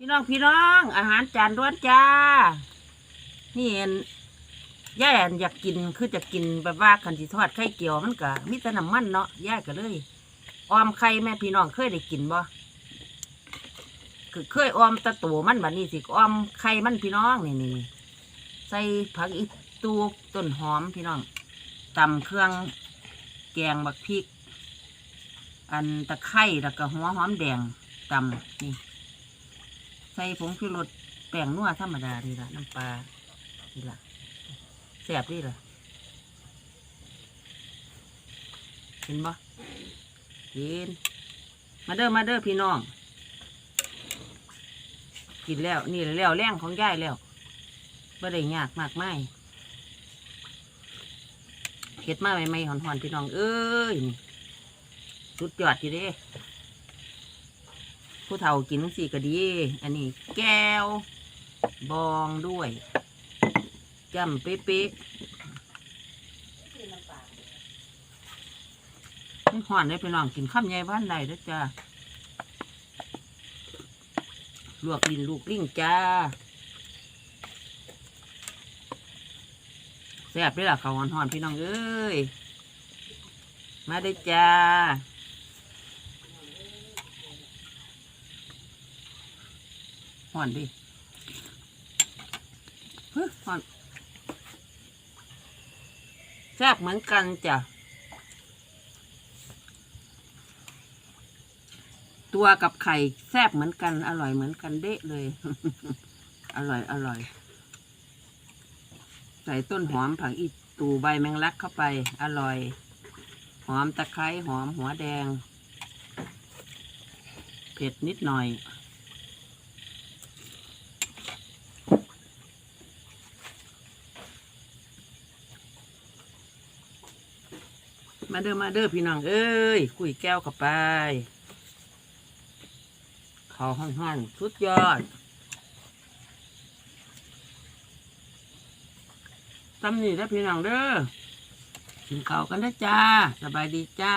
พี่น้องพี่น้อง อาหารจานด้วนจ้า นี่เห็นย่าอยากกินคือจะกินแบบว่าคันสิทอดไข่เกียวมันก็มีแต่น้ำมันเนาะย่าก็เลยออมไข่แม่พี่น้องเคยได้กินบ่คือเคยออมตะตัวมันแบัดนี้สิออมไข่มันพี่น้องนี่นี่ใส่ผักอีตูต้นหอมพี่น้องตำเครื่องแกงบักพริก อันตะไคร้แล้วก็หัวหอมแดงตำนี่ ใส่ผงชูรสแป้งนัวธรรมดาดีละน้ำปลาดีละแซ่บดีละเห็นบ่กินมาเด้อมาเด้อพี่น้อง กินแล้วนี่แล้วแรงของยายแล้วไม่ได้ยากมากไม่เห็ดมาใหม่ๆหอนๆพี่น้องเอ้ยสุดยอดทีเด้ ผู้เฒ่ากินสีก็ดี อันนี้แก้ว บองด้วยจำเป๊ะๆมันห่อนได้ไปลองกินข้ามใหญ่บ้านใดเด้อจ้าลวกลินลูกลิ่งจ้าแซ่บด้วยล่ะเขาห่อนๆพี่น้องเอ้ย มาได้จ้า ห่อนดิเฮ้ยห่อนแซ่บเหมือนกันจ้ะ ตัวกับไข่แซ่บเหมือนกัน อร่อยเหมือนกันเดะเลย อร่อยอร่อย ใส่ต้นหอมผักอีตูใบแมงลักเข้าไป อร่อย หอมตะไคร้หอมหัวแดง เผ็ดนิดหน่อย มาเด้อมาเด้อพี่น้องเอ้ยคุยแก้วกับไปเขาห้องห้อนๆสุดยอดตำนี่ได้อพี่น้องเด้อกินข้าวกันนะจ้า สบายดีจ้า